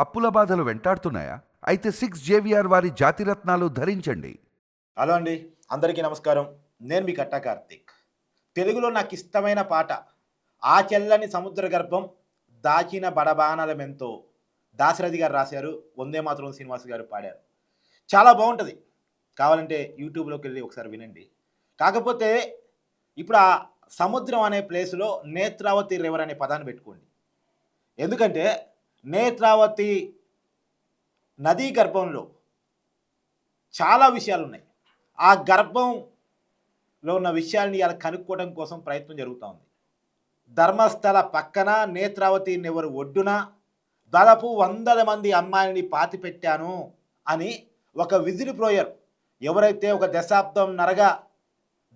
అప్పుల బాధలు వెంటాడుతున్నాయా? అయితే సిక్స్ జేవిఆర్ వారి జాతిరత్నాలు ధరించండి. హలో అండి. అందరికీ నమస్కారం. నేను మీ కట్టా కార్తీక్. తెలుగులో నాకు ఇష్టమైన పాట ఆ చెల్లని సముద్ర గర్భం దాచిన బడబానలమెంతో దాశరథి గారు రాశారు. వందే మాత్రం శ్రీనివాస్ గారు పాడారు. చాలా బాగుంటుంది. కావాలంటే యూట్యూబ్లోకి వెళ్ళి ఒకసారి వినండి. కాకపోతే ఇప్పుడు ఆ సముద్రం అనే ప్లేస్లో నేత్రావతి రివర్ అనే పదాన్ని పెట్టుకోండి. ఎందుకంటే నేత్రావతి నదీ గర్భంలో చాలా విషయాలు ఉన్నాయి ఆ గర్భంలో ఉన్న విషయాల్ని ఇలా కనుక్కోవడం కోసం ప్రయత్నం జరుగుతూ ఉంది. ధర్మస్థల పక్కన నేత్రావతి నెవరు ఒడ్డున? దాదాపు వందల మంది అమ్మాయిని పాతి పెట్టాను అని ఒక విజిల్ ప్రోయర్ ఎవరైతే ఒక దశాబ్దం నరగా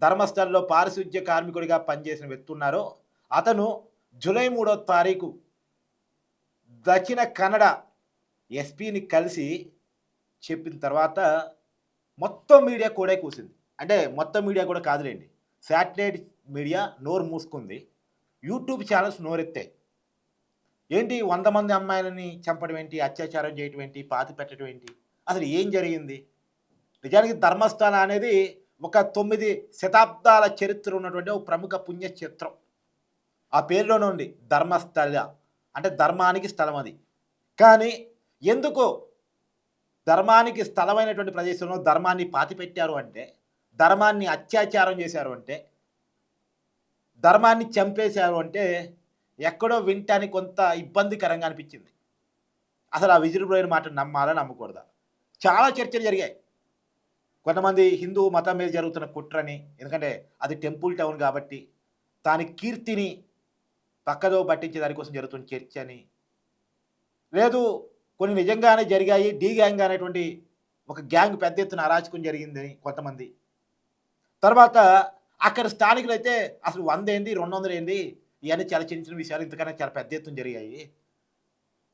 ధర్మస్థల్లో పారిశుద్ధ్య కార్మికుడిగా పనిచేసిన వ్యక్తి ఉన్నారో అతను జూలై మూడో తారీఖు దక్షిణ కన్నడ ఎస్పీని కలిసి చెప్పిన తర్వాత మొత్తం మీడియా కూడా కూసింది. అంటే మొత్తం మీడియా కూడా కాదులేండి. శాటిలైట్ మీడియా నోరు మూసుకుంది. యూట్యూబ్ ఛానల్స్ నోరెత్తాయి. ఏంటి వంద మంది అమ్మాయిలని చంపడం ఏంటి? అత్యాచారం చేయటం ఏంటి? పాతి పెట్టడం ఏంటి? అసలు ఏం జరిగింది? నిజానికి ధర్మస్థానం అనేది ఒక తొమ్మిది శతాబ్దాల చరిత్ర ఉన్నటువంటి ఒక ప్రముఖ పుణ్యక్షేత్రం. ఆ పేరులోనే ఉంది ధర్మస్థల. అంటే ధర్మానికి స్థలం అది. కానీ ఎందుకు ధర్మానికి స్థలమైనటువంటి ప్రదేశంలో ధర్మాన్ని పాతిపెట్టారు అంటే ధర్మాన్ని అత్యాచారం చేశారు అంటే ధర్మాన్ని చంపేశారు అంటే ఎక్కడో వింటానికి కొంత ఇబ్బందికరంగా అనిపించింది. అసలు ఆ విజిల్ మాట నమ్మాలా నమ్మకూడదా. చాలా చర్చలు జరిగాయి. కొంతమంది హిందూ మతం మీద జరుగుతున్న కుట్రని ఎందుకంటే అది టెంపుల్ టౌన్ కాబట్టి దాని కీర్తిని పక్కదో పట్టించే దానికోసం జరుగుతున్న చర్చ అని. లేదు కొన్ని నిజంగానే జరిగాయి డీ గ్యాంగ్ అనేటువంటి ఒక గ్యాంగ్ పెద్ద ఎత్తున అరాచకం జరిగిందని కొంతమంది. తర్వాత అక్కడ స్థానికులు అయితే అసలు వంద ఏంది రెండు వందలు ఏంది ఇవన్నీ చాలా చిన్న చిన్న విషయాలు ఇంతకన్నా చాలా పెద్ద ఎత్తున జరిగాయి.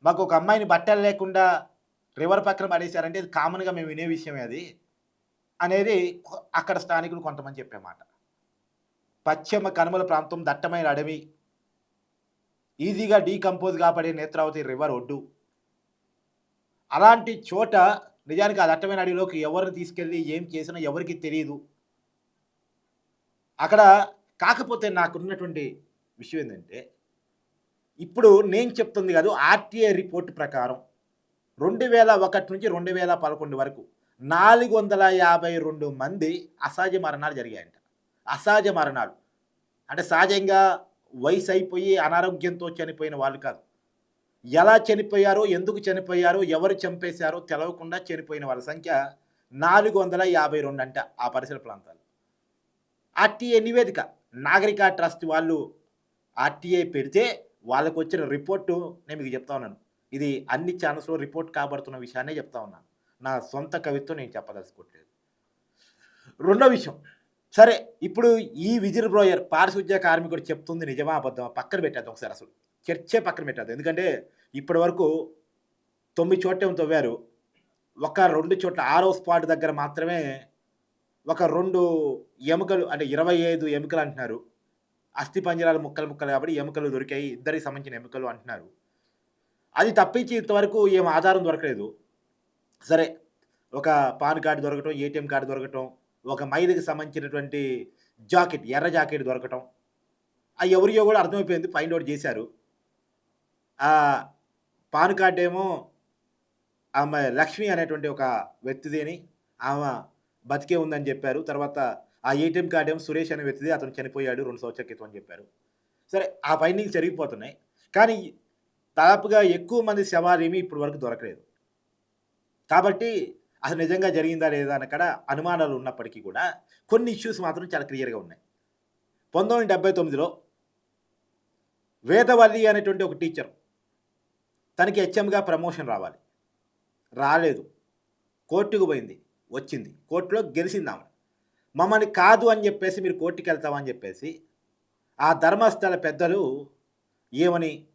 మాకు ఒక అమ్మాయిని బట్టలు లేకుండా రివర్ పక్కన పడేశారంటే ఇది కామన్గా మేము వినే విషయమే అది అనేది అక్కడ స్థానికులు కొంతమంది చెప్పేమాట. పశ్చిమ కనుమల ప్రాంతం దట్టమైన అడవి ఈజీగా డీకంపోజ్ కాబడే నేత్రావతి రివర్ ఒడ్డు. అలాంటి చోట నిజానికి ఆ దట్టమైన అడవిలోకి ఎవరిని తీసుకెళ్ళి ఏం చేసినా ఎవరికి తెలియదు అక్కడ కాకపోతే నాకున్నటువంటి విషయం ఏంటంటే ఇప్పుడు నేను చెప్తుంది కాదు ఆర్టీఏ రిపోర్ట్ ప్రకారం రెండు వేల ఒకటి నుంచి రెండు వేల పదకొండు వరకు నాలుగు వందల యాభై రెండు మంది అసహజ మరణాలు జరిగాయంట. అసహజ మరణాలు. అంటే సహజంగా వయసు అయిపోయి అనారోగ్యంతో చనిపోయిన వాళ్ళు కాదు. ఎలా చనిపోయారో ఎందుకు చనిపోయారో ఎవరు చంపేశారో తెలవకుండా చనిపోయిన వాళ్ళ సంఖ్య నాలుగు వందల యాభై రెండు అంట ఆ పరిసర ప్రాంతాలు. ఆర్టీఏ నివేదిక. నాగరిక ట్రస్ట్ వాళ్ళు ఆర్టీఏ పెడితే వాళ్ళకు వచ్చిన రిపోర్టు నేను మీకు చెప్తా ఉన్నాను. ఇది అన్ని ఛానల్స్లో రిపోర్ట్ కాబడుతున్న విషయాన్నే చెప్తా ఉన్నాను. నా సొంత కవిత్వం నేను చెప్పదలుచుకోవట్లేదు. రెండో విషయం. సరే ఇప్పుడు ఈ విజిల్ బ్రోయర్ పారిశుద్ధ్య కార్మికుడు చెప్తుంది నిజమా అబద్ధం పక్కన పెట్టేద్దాం ఒకసారి అసలు. చర్చే పక్కన పెట్టేద్దాం. ఎందుకంటే ఇప్పటి వరకు తొమ్మిది చోట్ల తవ్వారు. ఒక రెండు చోట్ల ఆరో స్పాట్ దగ్గర మాత్రమే ఒక రెండు ఎముకలు అంటే ఇరవై ఐదు ఎముకలు అంటున్నారు. అస్థి పంజరాలు ముక్కలు ముక్కలు కాబట్టి ఎముకలు దొరికాయి. ఇద్దరికి సంబంధించిన ఎముకలు అంటున్నారు. అది తప్పించి ఇంతవరకు ఏం ఆధారం దొరకలేదు. సరే ఒక పాన్ కార్డు దొరకటం ఏటీఎం కార్డు దొరకటం ఒక మైలుకి సంబంధించినటువంటి జాకెట్ ఎర్ర జాకెట్ దొరకటం. అవి ఎవరియో కూడా అర్థమైపోయింది ఫైండ్ అవుట్ చేశారు. ఆ పాన్ కార్డు ఏమో ఆమె లక్ష్మి అనేటువంటి ఒక వ్యక్తిదేని ఆమె బతికే ఉందని చెప్పారు. తర్వాత ఆ ఏటీఎం కార్డు ఏమో సురేష్ అనే వ్యక్తిది అతను చనిపోయాడు రెండు సంవత్సరాల క్రితం అని చెప్పారు. సరే ఆ ఫైండింగ్స్ జరిగిపోతున్నాయి. కానీ దాదాపుగా ఎక్కువ మంది శవాలు ఏమీ ఇప్పటి వరకు దొరకలేదు. కాబట్టి అది నిజంగా జరిగిందా లేదా అని అక్కడ అనుమానాలు ఉన్నప్పటికీ కూడా కొన్ని ఇష్యూస్ మాత్రం చాలా క్లియర్గా ఉన్నాయి. పంతొమ్మిది డెబ్బై తొమ్మిదిలో వేదవల్లి అనేటువంటి ఒక టీచర్ తనకి హెచ్ఎంగా ప్రమోషన్ రావాలి. రాలేదు. కోర్టుకు పోయింది. వచ్చింది. కోర్టులో గెలిచింది ఆమె. మమ్మల్ని కాదు అని చెప్పేసి మీరు కోర్టుకి వెళ్తామని చెప్పేసి ఆ ధర్మస్థల పెద్దలు ఏమని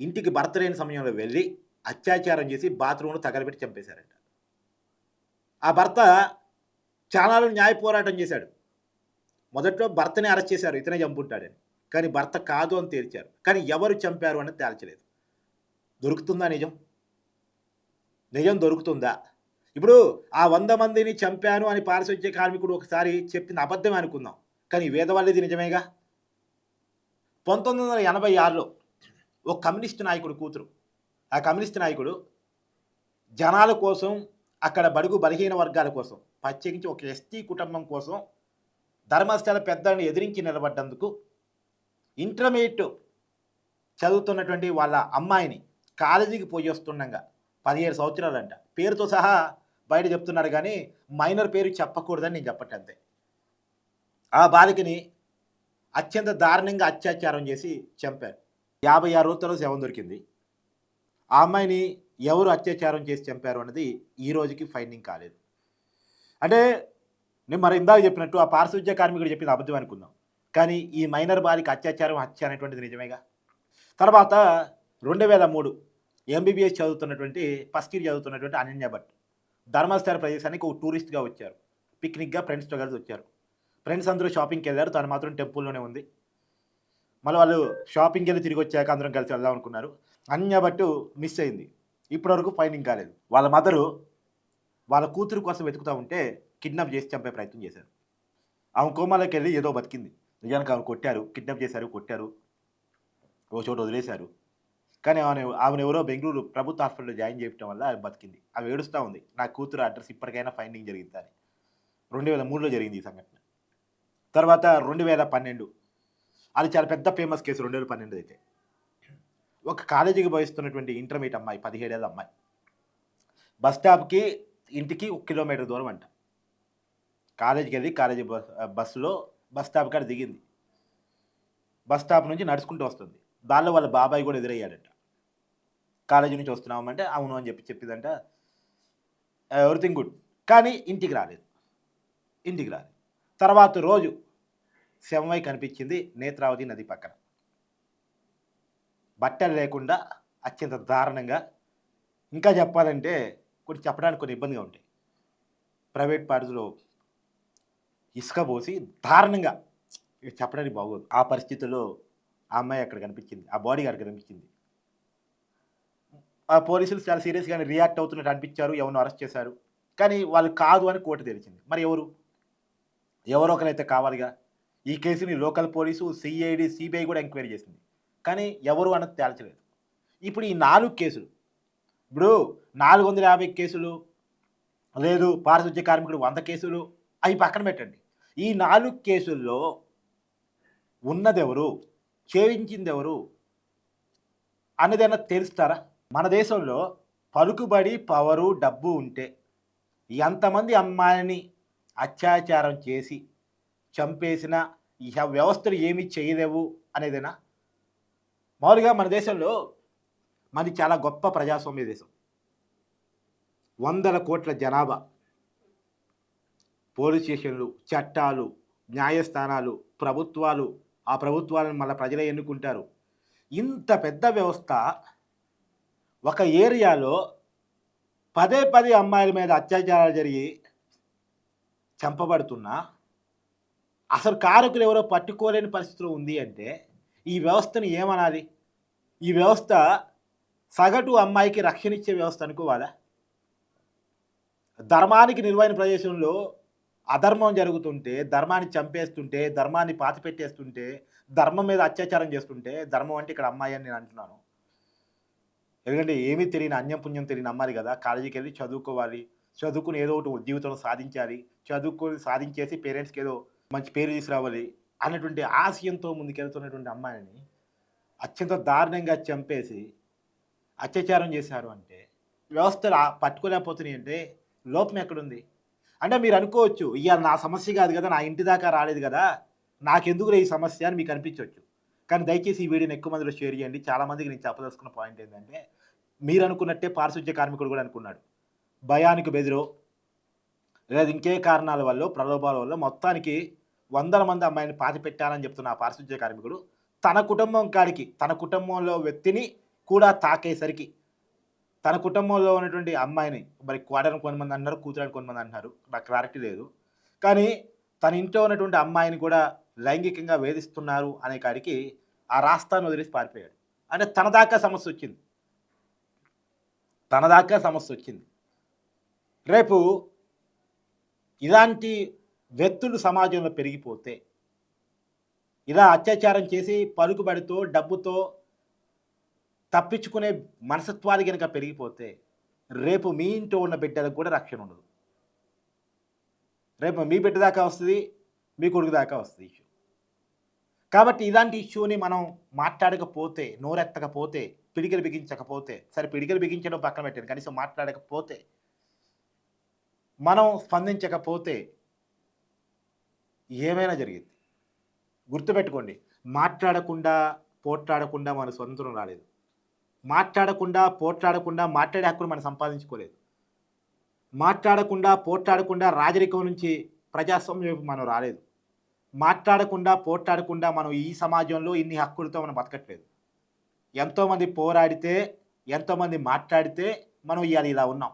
ఇంటికి భర్త లేని సమయంలో వెళ్ళి అత్యాచారం చేసి బాత్రూంలో తగలబెట్టి చంపేశారంట. ఆ భర్త చాలా న్యాయ పోరాటం చేశాడు. మొదట్లో భర్తని అరెస్ట్ చేశారు. ఇతనే చంపుంటాడని. కానీ భర్త కాదు అని తేల్చారు. కానీ ఎవరు చంపారు అని తేల్చలేదు. దొరుకుతుందా నిజం? నిజం దొరుకుతుందా? ఇప్పుడు ఆ వంద మందిని చంపాను అని పారిశుద్ధ్య కార్మికుడు ఒకసారి చెప్పిన అబద్ధం అనుకుందాం. కానీ వేదవల్లిది నిజమేగా? పంతొమ్మిది వందల ఎనభై ఆరులో ఒక కమ్యూనిస్ట్ నాయకుడు కూతురు. ఆ కమ్యూనిస్ట్ నాయకుడు జనాల కోసం అక్కడ బడుగు బలహీన వర్గాల కోసం ప్రత్యేకించి ఒక ఎస్టీ కుటుంబం కోసం ధర్మస్థల పెద్దలను ఎదిరించి నిలబడ్డందుకు ఇంటర్మీడియట్ చదువుతున్నటువంటి వాళ్ళ అమ్మాయిని కాలేజీకి పోయి వస్తుండగా పదిహేడు సంవత్సరాలంట. పేరుతో సహా బయట చెప్తున్నారు కానీ మైనర్ పేరు చెప్పకూడదని నేను చెప్పటంతే. ఆ బాలికని అత్యంత దారుణంగా అత్యాచారం చేసి చంపారు. యాభై ఆరు రోజుల శవం దొరికింది. ఆ అమ్మాయిని ఎవరు అత్యాచారం చేసి చంపారు అన్నది ఈ రోజుకి ఫైండింగ్ కాలేదు. అంటే నేను మరి ఇందాక చెప్పినట్టు ఆ పారిశుద్ధ్య కార్మికుడు చెప్పింది అబద్ధం అనుకుందాం. కానీ ఈ మైనర్ బాలిక అత్యాచారం హత్య అనేటువంటిది నిజమేగా? తర్వాత రెండు వేల మూడు ఎంబీబీఎస్ చదువుతున్నటువంటి ఫస్ట్ ఇయర్ చదువుతున్నటువంటి అనన్య భట్ ధర్మస్థల ప్రదేశానికి ఒక టూరిస్ట్గా వచ్చారు. పిక్నిక్గా ఫ్రెండ్స్తో కలిసి వచ్చారు. ఫ్రెండ్స్ అందరూ షాపింగ్కి వెళ్ళారు. తను మాత్రం టెంపుల్లోనే ఉంది. మళ్ళీ వాళ్ళు షాపింగ్కి వెళ్ళి తిరిగి వచ్చాక అందరం కలిసి వెళ్దాం అనుకున్నారు. అనన్య భట్ మిస్ అయింది. ఇప్పటివరకు ఫైండింగ్ కాలేదు. వాళ్ళ మదరు వాళ్ళ కూతురు కోసం వెతుకుతూ ఉంటే కిడ్నాప్ చేసి చంపే ప్రయత్నం చేశారు. ఆమె కోమాలోకి వెళ్ళి ఏదో బతికింది. నిజానికి ఆమె కొట్టారు కిడ్నాప్ చేశారు కొట్టారు. ఓ చోట వదిలేశారు. కానీ ఆమె ఆమెను ఎవరో బెంగళూరు ప్రభుత్వ హాస్పిటల్లో జాయిన్ చేయడం వల్ల ఆమె బతికింది. ఆమె ఏడుస్తూ ఉంది నా కూతురు అడ్రస్ ఇప్పటికైనా ఫైండింగ్ జరిగింది అని. రెండు వేల మూడులో జరిగింది ఈ సంఘటన. తర్వాత రెండు వేల పన్నెండు. అది చాలా పెద్ద ఫేమస్ కేసు రెండు వేల పన్నెండు అయితే. ఒక కాలేజీకి పోయిస్తున్నటువంటి ఇంటర్మీడియట్ అమ్మాయి పదిహేడేళ్ళ అమ్మాయి. బస్ స్టాప్కి ఇంటికి ఒక కిలోమీటర్ దూరం అంట. కాలేజీకి వెళ్ళి కాలేజీ బస్ బస్సులో బస్ స్టాప్ కాడ దిగింది. బస్ స్టాప్ నుంచి నడుచుకుంటూ వస్తుంది. దానిలో వాళ్ళ బాబాయ్ కూడా ఎదురయ్యాడట. కాలేజీ నుంచి వస్తున్నామంటే అవును అని చెప్పి చెప్పిందంట. ఎవ్రీథింగ్ గుడ్ కానీ ఇంటికి రాలేదు. ఇంటికి రాలేదు. తర్వాత రోజు శవమై కనిపించింది నేత్రావతి నది పక్కన. బట్టలు లేకుండా అత్యంత దారుణంగా. ఇంకా చెప్పాలంటే కొన్ని చెప్పడానికి కొన్ని ఇబ్బందిగా ఉంటాయి. ప్రైవేట్ పార్టీలో ఇసుక పోసి దారుణంగా ఇక చెప్పడానికి బాగోదు. ఆ పరిస్థితుల్లో ఆ అమ్మాయి అక్కడ కనిపించింది. ఆ బాడీ అక్కడ కనిపించింది. ఆ పోలీసులు చాలా సీరియస్గానే రియాక్ట్ అవుతున్నట్టు అనిపించారు. ఎవరిని అరెస్ట్ చేశారు. కానీ వాళ్ళు కాదు అని కోర్టు తెలిసింది మరి ఎవరు? ఎవరో ఒకరైతే కావాలిగా. ఈ కేసుని లోకల్ పోలీసు సిఐడి సిబిఐ కూడా ఎంక్వైరీ చేసింది. కానీ ఎవరు అన్నది తేల్చలేదు. ఇప్పుడు ఈ నాలుగు కేసులు ఇప్పుడు నాలుగు వందల యాభై కేసులు లేదు పారిశుద్ధ్య కార్మికుడు వంద కేసులు అవి పక్కన పెట్టండి. ఈ నాలుగు కేసుల్లో ఉన్నదెవరు చేయించింది ఎవరు అన్నదైనా తెలుస్తారా? మన దేశంలో పలుకుబడి పవరు డబ్బు ఉంటే ఎంతమంది అమ్మాయిని అత్యాచారం చేసి చంపేసిన ఈ వ్యవస్థలు ఏమీ చేయలేవు అనేదేనా? మామూలుగా మన దేశంలో మనది చాలా గొప్ప ప్రజాస్వామ్య దేశం. వందల కోట్ల జనాభా. పోలీస్ స్టేషన్లు చట్టాలు న్యాయస్థానాలు ప్రభుత్వాలు ఆ ప్రభుత్వాలను మళ్ళీ ప్రజలే ఎన్నుకుంటారు. ఇంత పెద్ద వ్యవస్థ ఒక ఏరియాలో పదే పదే అమ్మాయిల మీద అత్యాచారాలు జరిగి చంపబడుతున్నా అసలు కారకులు ఎవరో పట్టుకోలేని పరిస్థితిలో ఉంది అంటే ఈ వ్యవస్థను ఏమనాలి? ఈ వ్యవస్థ సగటు అమ్మాయికి రక్షణ ఇచ్చే వ్యవస్థ అనుకోవాలా? ధర్మానికి నిలువైన ప్రదేశంలో అధర్మం జరుగుతుంటే ధర్మాన్ని చంపేస్తుంటే ధర్మాన్ని పాతిపెట్టేస్తుంటే ధర్మం మీద అత్యాచారం చేస్తుంటే ధర్మం అంటే ఇక్కడ అమ్మాయి అని నేను అంటున్నాను. ఎందుకంటే ఏమీ తెలియని అన్యం పుణ్యం తెలియని అమ్మాయి కదా కాలేజీకి వెళ్ళి చదువుకోవాలి. చదువుకుని ఏదో ఒకటి జీవితంలో సాధించాలి. చదువుకొని సాధించేసి పేరెంట్స్కి ఏదో మంచి పేరు తీసుకురావాలి. అన్నటువంటి ఆశయంతో ముందుకెళ్తున్నటువంటి అమ్మాయిని అత్యంత దారుణంగా చంపేసి అత్యాచారం చేశారు అంటే వ్యవస్థలు పట్టుకోలేకపోతున్నాయి అంటే లోపం ఎక్కడుంది? అంటే మీరు అనుకోవచ్చు ఇవాళ నా సమస్య కాదు కదా నా ఇంటి దాకా రాలేదు కదా నాకెందుకులే ఈ సమస్య అని మీకు అనిపించవచ్చు. కానీ దయచేసి ఈ వీడియోని ఎక్కువ మందిలో షేర్ చేయండి. చాలా మందికి నేను చెప్పదలుచుకున్న పాయింట్ ఏంటంటే మీరు అనుకున్నట్టే పారిశుద్ధ్య కార్మికుడు కూడా అనుకున్నాడు. భయానికి బెదిరో లేదా ఇంకే కారణాల వల్ల ప్రలోభాల వల్ల మొత్తానికి వందల మంది అమ్మాయిని పాతి పెట్టాలని చెప్తున్న ఆ పారిశుద్ధ్య కార్మికుడు తన కుటుంబం కాడికి తన కుటుంబంలో వ్యక్తిని కూడా తాకేసరికి తన కుటుంబంలో ఉన్నటువంటి అమ్మాయిని మరి కోడని కొంతమంది అన్నారు కూతురని కొంతమంది అంటున్నారు నాకు క్లారిటీ లేదు. కానీ తన ఇంట్లో ఉన్నటువంటి అమ్మాయిని కూడా లైంగికంగా వేధిస్తున్నారు అనే కాడికి ఆ రాస్తాను వదిలేసి పారిపోయాడు. అంటే తన దాకా సమస్య వచ్చింది. తన దాకా సమస్య వచ్చింది. రేపు ఇలాంటి వ్యక్తులు సమాజంలో పెరిగిపోతే ఇలా అత్యాచారం చేసి పలుకుబడితో డబ్బుతో తప్పించుకునే మనసత్వాలు కనుక పెరిగిపోతే రేపు మీ ఇంట్లో ఉన్న బిడ్డలకు కూడా రక్షణ ఉండదు. రేపు మీ బిడ్డ దాకా వస్తుంది మీ కొడుకు దాకా వస్తుంది ఇష్యూ కాబట్టి ఇలాంటి ఇష్యూని మనం మాట్లాడకపోతే నోరెత్తకపోతే పిడికలు బిగించకపోతే సరే పిడికలు బిగించడం పక్కన పెట్టాను కనీసం మాట్లాడకపోతే మనం స్పందించకపోతే ఏమైనా జరిగింది. గుర్తుపెట్టుకోండి మాట్లాడకుండా పోట్లాడకుండా మన స్వతంత్రం రాలేదు. మాట్లాడకుండా పోట్లాడకుండా మాట్లాడే హక్కును మనం సంపాదించుకోలేదు. మాట్లాడకుండా పోట్లాడకుండా రాజరికం నుంచి ప్రజాస్వామ్యం వైపు మనం రాలేదు. మాట్లాడకుండా పోట్లాడకుండా మనం ఈ సమాజంలో ఇన్ని హక్కులతో మనం బతకట్లేదు. ఎంతోమంది పోరాడితే ఎంతోమంది మాట్లాడితే మనం ఇవాళ ఇలా ఉన్నాం.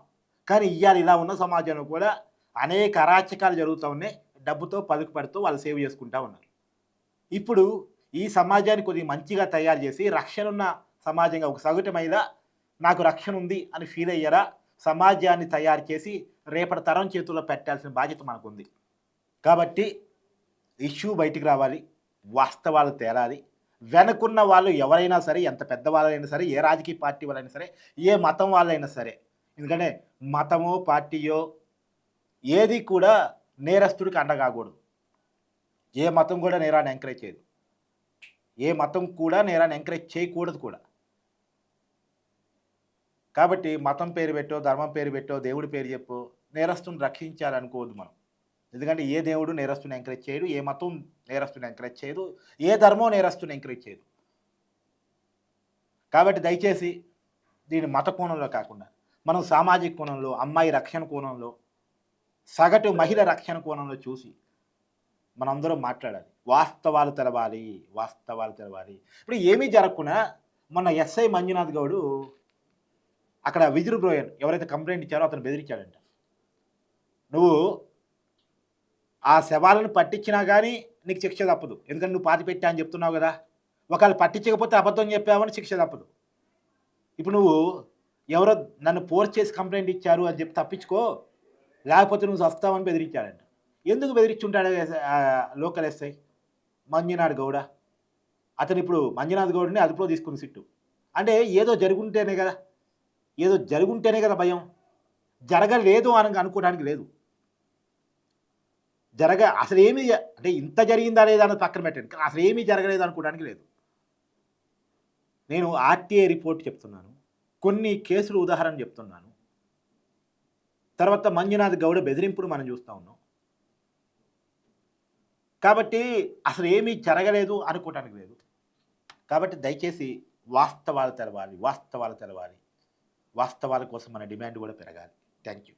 కానీ ఇవాళ ఇలా ఉన్న సమాజంలో కూడా అనేక అరాచకాలు జరుగుతూ ఉన్నాయి. డబ్బుతో పలుకు పడుతూ వాళ్ళు సేవ్ చేసుకుంటా ఉన్నారు. ఇప్పుడు ఈ సమాజాన్ని కొద్దిగా మంచిగా తయారు చేసి రక్షణ ఉన్న సమాజంగా ఒక సగటు మీద నాకు రక్షణ ఉంది అని ఫీల్ అయ్యారా? సమాజాన్ని తయారు చేసి రేపటి తరం చేతుల్లో పెట్టాల్సిన బాధ్యత మనకు ఉంది కాబట్టి ఇష్యూ బయటికి రావాలి వాస్తవాలు తేలాలి. వెనకున్న వాళ్ళు ఎవరైనా సరే ఎంత పెద్ద వాళ్ళైనా సరే ఏ రాజకీయ పార్టీ వాళ్ళైనా సరే ఏ మతం వాళ్ళైనా సరే ఎందుకంటే మతమో పార్టీయో ఏది కూడా నేరస్తుడికి అండగాకూడదు ఏ మతం కూడా నేరాన్ని ఎంకరేజ్ చేయదు. ఏ మతం కూడా నేరాన్ని ఎంకరేజ్ చేయకూడదు కూడా. కాబట్టి మతం పేరు పెట్టో ధర్మం పేరు పెట్టో దేవుడి పేరు చెప్పు నేరస్తుని రక్షించాలనుకోవద్దు మనం. ఎందుకంటే ఏ దేవుడు నేరస్తుని ఎంకరేజ్ చేయడు ఏ మతం నేరస్తుని ఎంకరేజ్ చేయదు ఏ ధర్మం నేరస్తుని ఎంకరేజ్ చేయదు. కాబట్టి దయచేసి దీని మత కోణంలో కాకుండా మనం సామాజిక కోణంలో అమ్మాయి రక్షణ కోణంలో సగటు మహిళ రక్షణ కోణంలో చూసి మనందరం మాట్లాడాలి. వాస్తవాలు తెలవాలి వాస్తవాలు తెలవాలి. ఇప్పుడు ఏమీ జరగకుండా మొన్న ఎస్ఐ మంజునాథ్ గౌడు అక్కడ విజురు బ్రోయన్ ఎవరైతే కంప్లైంట్ ఇచ్చారో అతను బెదిరించాడంట. నువ్వు ఆ శవాలను పట్టించినా కానీ నీకు శిక్ష తప్పదు. ఎందుకంటే నువ్వు పాతి పెట్టా అని చెప్తున్నావు కదా. ఒకవేళ పట్టించకపోతే అబద్ధం చెప్పావని శిక్ష తప్పదు. ఇప్పుడు నువ్వు ఎవరో నన్ను ఫోర్స్ చేసి కంప్లైంట్ ఇచ్చారు అని చెప్పి తప్పించుకో. లేకపోతే నువ్వు వస్తావని బెదిరించాడంట. ఎందుకు బెదిరించుంటాడు లోకల్ ఎస్ఐ? మంజునాథ్ గౌడ. అతను ఇప్పుడు మంజునాథ్ గౌడ్ని అదుపులో తీసుకుని సిట్టు. అంటే ఏదో జరుగుంటేనే కదా. ఏదో జరుగుంటేనే కదా భయం. జరగలేదు అని అనుకోవడానికి లేదు. జరగ అసలు ఏమీ అంటే ఇంత జరిగిందా లేదా అన్నది పక్కన పెట్టండి. కానీ అసలు ఏమీ జరగలేదు అనుకోవడానికి లేదు. నేను ఆర్టీఐ రిపోర్ట్ చెప్తున్నాను. కొన్ని కేసులు ఉదాహరణ చెప్తున్నాను. తర్వాత మంజునాథ్ గౌడ బెదిరింపును మనం చూస్తూ ఉన్నాం. కాబట్టి అసలు ఏమీ జరగలేదు అనుకోవటానికి లేదు. కాబట్టి దయచేసి వాస్తవాలు తెలవాలి వాస్తవాలు తెలవాలి. వాస్తవాల కోసం మన డిమాండ్ కూడా పెరగాలి. Thank you